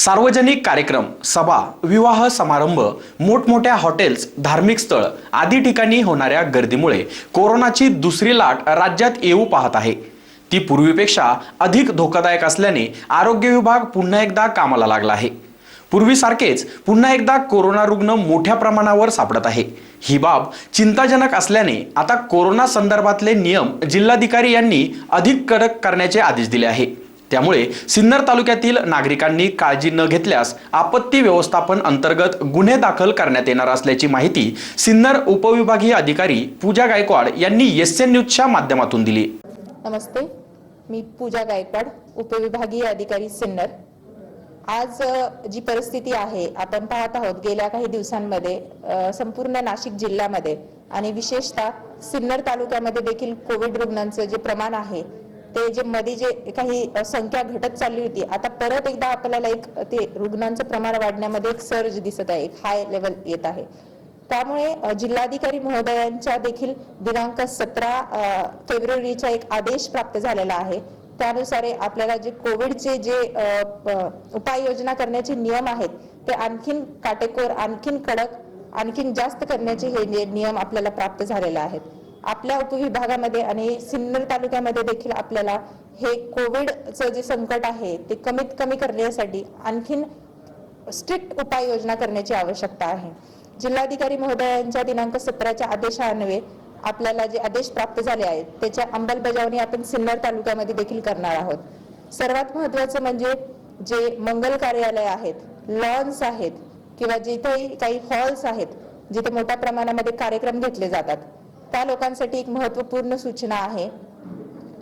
सार्वजनिक कार्यक्रम सभा विवाह समारंभ मोठमोठ्या हॉटेल्स धार्मिक स्थळ आदी ठिकाणी होणाऱ्या गर्दीमुळे कोरोनाची दुसरी लाट राज्यात येऊ पाहत आहे. ती पूर्वीपेक्षा अधिक धोकादायक असल्याने आरोग्य विभाग पुन्हा एकदा कामाला लागला आहे. पूर्वीसारखेच पुन्हा एकदा कोरोना रुग्ण मोठ्या प्रमाणावर सापडत आहे. ही बाब चिंताजनक असल्याने आता कोरोना संदर्भातले नियम जिल्हाधिकारी यांनी अधिक कडक करण्याचे आदेश दिले आहे. त्यामुळे सिन्नर तालुक्यातील नागरिकांनी काळजी न घेतल्यास आपत्ती व्यवस्थापन अंतर्गत गुन्हे दाखल करण्यात येणार असल्याची माहिती सिन्नर उपविभागीय अधिकारी पूजा गायकवाड यांनी एस एन न्यूजच्या माध्यमातून दिली. नमस्ते. मी पूजा गायकवाड उपविभागीय अधिकारी सिन्नर. आज जी परिस्थिती आहे आपण पाहत आहोत गेल्या काही दिवसांमध्ये संपूर्ण नाशिक जिल्ह्यामध्ये आणि विशेषतः सिन्नर तालुक्यामध्ये देखील कोविड रुग्णांचं जे प्रमाण आहे ते जे मध्ये जे काही संख्या घटत चालली होती आता परत एकदा आपल्याला एक ते रुग्णांचं प्रमाण वाढण्यामध्ये एक सर्ज दिसत आहे एक हाय लेवल येत आहे. त्यामुळे जिल्हाधिकारी महोदयांच्या देखील दिनांक सतरा फेब्रुवारीचा एक आदेश प्राप्त झालेला आहे. त्यानुसार आपल्याला जे कोविडचे जे उपाययोजना करण्याचे नियम आहेत ते आणखीन काटेकोर आणखीन कडक आणखीन जास्त करण्याचे हे नियम आपल्याला प्राप्त झालेले आहेत. आपल्या उपविभागामध्ये आणि सिन्नर तालुक्यामध्ये देखील आपल्याला हे कोविडचं जे संकट आहे ते कमीत कमी करण्यासाठी आणखीन स्ट्रिक्ट उपाययोजना करण्याची आवश्यकता आहे. जिल्हाधिकारी महोदयांच्या दिनांक सतराच्या आदेशान्वये आपल्याला जे आदेश प्राप्त झाले आहेत त्याच्या अंमलबजावणी आपण सिन्नर तालुक्यामध्ये देखील करणार आहोत. सर्वात महत्वाचं म्हणजे जे मंगल कार्यालय आहेत लॉन्स आहेत किंवा जिथे काही हॉल्स आहेत जिथे मोठ्या प्रमाणामध्ये कार्यक्रम घेतले जातात. त्या लोकांसाठी एक महत्त्वपूर्ण सूचना आहे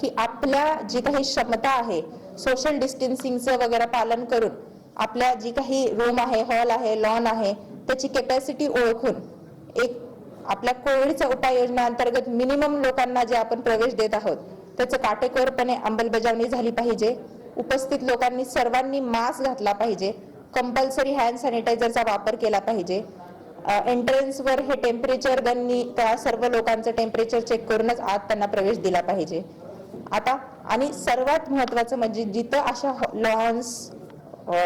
की आपल्या जी काही क्षमता आहे सोशल डिस्टन्सिंगचं वगैरे पालन करून आपल्या जी काही रूम आहे हॉल आहे लॉन आहे त्याची कॅपॅसिटी ओळखून एक आपल्या कोविडच्या उपाययोजना अंतर्गत मिनिमम लोकांना जे आपण प्रवेश देत आहोत त्याचं काटेकोरपणे अंमलबजावणी झाली पाहिजे. उपस्थित लोकांनी सर्वांनी मास्क घातला पाहिजे. कंपल्सरी हँड सॅनिटायझरचा वापर केला पाहिजे. एंट्रन्सवर हे टेम्परेचर त्यांनी त्या सर्व लोकांचं टेम्परेचर चेक करूनच आत त्यांना प्रवेश दिला पाहिजे. आता आणि सर्वात महत्वाचं म्हणजे जिथं अशा लॉन्स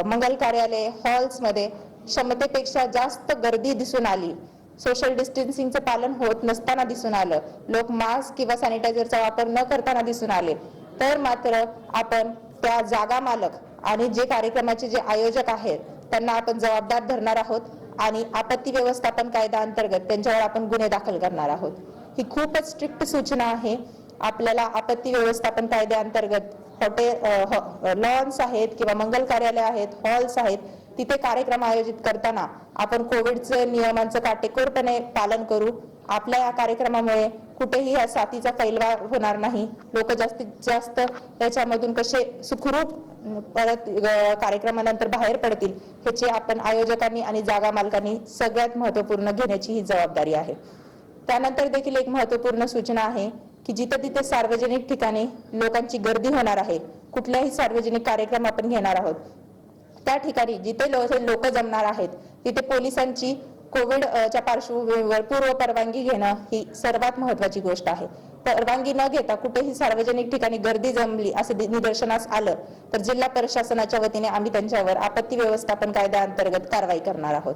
मंगल कार्यालय हॉल्समध्ये क्षमतेपेक्षा जास्त गर्दी दिसून आली. सोशल डिस्टन्सिंगचं पालन होत नसताना दिसून आलं. लोक मास्क किंवा सॅनिटायझरचा वापर न करताना दिसून आले. तर मात्र आपण त्या जागा मालक आणि जे कार्यक्रमाचे जे आयोजक आहेत त्यांना आपण जबाबदार धरणार आहोत. आणि आपत्ती व्यवस्थापन कायदा अंतर्गत त्यांच्यावर आपण गुन्हे दाखल करणार आहोत. ही खूपच स्ट्रिक्ट सूचना आहे. आपल्याला आपत्ती व्यवस्थापन कायद्याअंतर्गत हॉटेल लॉन्स आहेत किंवा मंगल कार्यालय आहेत हॉल्स आहेत तिथे कार्यक्रम आयोजित करताना आपण कोविडचं नियमांचं काटेकोरपणे पालन करू. आपल्या या कार्यक्रमामुळे कुठेही या साथीचा फैलवा होणार नाही. लोक जास्तीत जास्त त्याच्यामधून कसे सुखरूप परत कार्यक्रमानंतर बाहेर पडतील ह्याची आपण आयोजकांनी आणि जागा मालकांनी सगळ्यात महत्त्वपूर्ण घेण्याची ही जबाबदारी आहे. त्यानंतर देखील एक महत्त्वपूर्ण सूचना आहे की जिथं तिथे सार्वजनिक ठिकाणी लोकांची गर्दी होणार आहे कुठल्याही सार्वजनिक कार्यक्रम आपण घेणार आहोत. त्या ठिकाणी जिथे लोक जमणार आहेत तिथे पोलिसांची कोविड च्या पार्श्वभूमीवर पूर्व परवानगी घेणं ही सर्वात महत्वाची गोष्ट आहे. परवानगी न घेता कुठेही सार्वजनिक ठिकाणी गर्दी जमली असं निदर्शनास आलं तर जिल्हा प्रशासनाच्या वतीने आम्ही त्यांच्यावर आपत्ती व्यवस्थापन कायद्याअंतर्गत कारवाई करणार आहोत.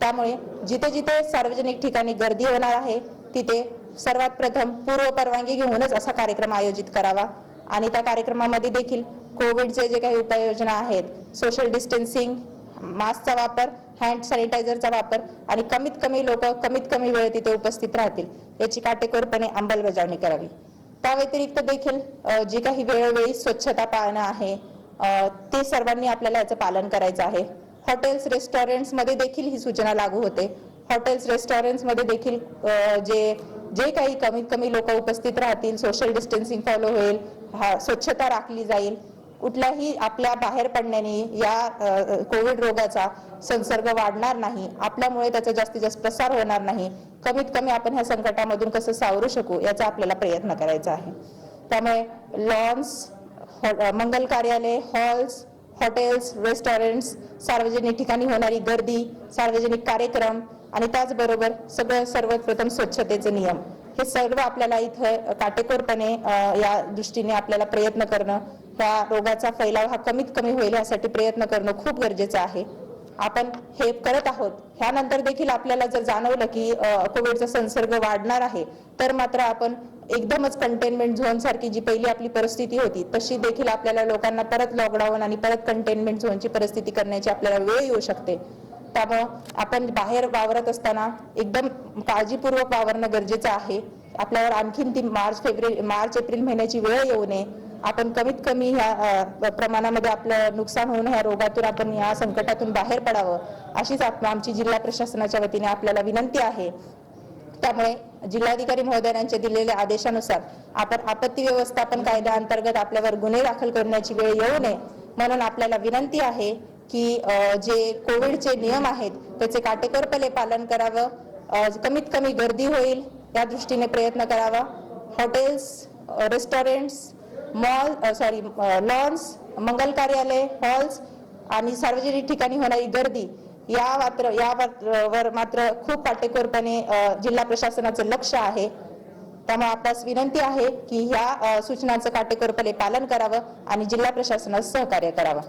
त्यामुळे जिथे जिथे सार्वजनिक ठिकाणी गर्दी होणार आहे तिथे सर्वात प्रथम पूर्व परवानगी घेऊनच असा कार्यक्रम आयोजित करावा. आणि त्या कार्यक्रमामध्ये देखील कोविडचे जे काही उपाययोजना आहेत सोशल डिस्टन्सिंग मास्कचा वापर हँड सॅनिटायझरचा वापर आणि कमीत कमी लोक कमीत कमी वेळ तिथे उपस्थित राहतील याची काटेकोरपणे अंमलबजावणी करावी. त्या व्यतिरिक्त देखील जी काही वेळोवेळी स्वच्छता पाळणं आहे ते सर्वांनी आपल्याला याचं पालन करायचं आहे. हॉटेल्स रेस्टॉरंट्समध्ये देखील ही सूचना लागू होते. हॉटेल्स रेस्टॉरंट्समध्ये देखील जे जे काही कमीत कमी लोक उपस्थित राहतील सोशल डिस्टन्सिंग फॉलो होईल हा स्वच्छता राखली जाईल कुठल्याही आपल्या बाहेर पडण्याने या कोविड रोगाचा संसर्ग वाढणार नाही आपल्यामुळे त्याचा जास्तीत जास्त प्रसार होणार नाही कमीत कमी आपण ह्या संकटामधून कसं सावरू शकू याचा आपल्याला प्रयत्न करायचा आहे. त्यामुळे लॉन्स मंगल कार्यालय हॉल्स हॉटेल्स रेस्टॉरंट्स सार्वजनिक ठिकाणी होणारी गर्दी सार्वजनिक कार्यक्रम आणि त्याचबरोबर सगळं सर्वप्रथम स्वच्छतेचे नियम हे सर्व आपल्याला इथं काटेकोरपणे या दृष्टीने आपल्याला प्रयत्न करणं ह्या रोगाचा फैलाव हा कमीत कमी होईल यासाठी प्रयत्न करणं खूप गरजेचं आहे. आपण हे करत आहोत. ह्यानंतर देखील आपल्याला जर जाणवलं की कोविडचा संसर्ग वाढणार आहे तर मात्र आपण एकदमच कंटेनमेंट झोन सारखी जी पहिली आपली परिस्थिती होती तशी देखील आपल्याला लोकांना परत लॉकडाऊन आणि परत कंटेनमेंट झोनची परिस्थिती करण्याची आपल्याला वेळ येऊ शकते. त्यामुळं आपण बाहेर वावरत असताना एकदम काळजीपूर्वक वावरणं गरजेचं आहे. आपल्यावर आणखीन ती मार्च फेब्रुवारी मार्च एप्रिल महिन्याची वेळ येऊ नये. आपण कमीत कमी ह्या प्रमाणामध्ये आपलं नुकसान होऊन ह्या रोगातून आपण या संकटातून बाहेर पडावं अशीच आमची जिल्हा प्रशासनाच्या वतीने आपल्याला विनंती आहे. त्यामुळे जिल्हाधिकारी महोदयांच्या दिलेल्या आदेशानुसार आपण आपत्ती व्यवस्थापन कायद्या अंतर्गत आपल्यावर गुन्हे दाखल करण्याची वेळ येऊ नये म्हणून आपल्याला विनंती आहे की जे कोविडचे नियम आहेत त्याचे काटेकोरपणे पालन करावं कमीत कमी गर्दी होईल या दृष्टीने प्रयत्न करावा. Hotels restaurants mall sorry lawns मंगल कार्यालय हॉल्स आणि सार्वजनिक ठिकाणी होणारी गर्दी या मात्र या मात्र- वर मात्र खूप काटेकोरपणे जिल्हा प्रशासनाचं लक्ष आहे. त्यामुळे आपल्यास विनंती आहे की ह्या सूचनांचं काटेकोरपणे पालन करावं आणि जिल्हा प्रशासनास सहकार्य करावं.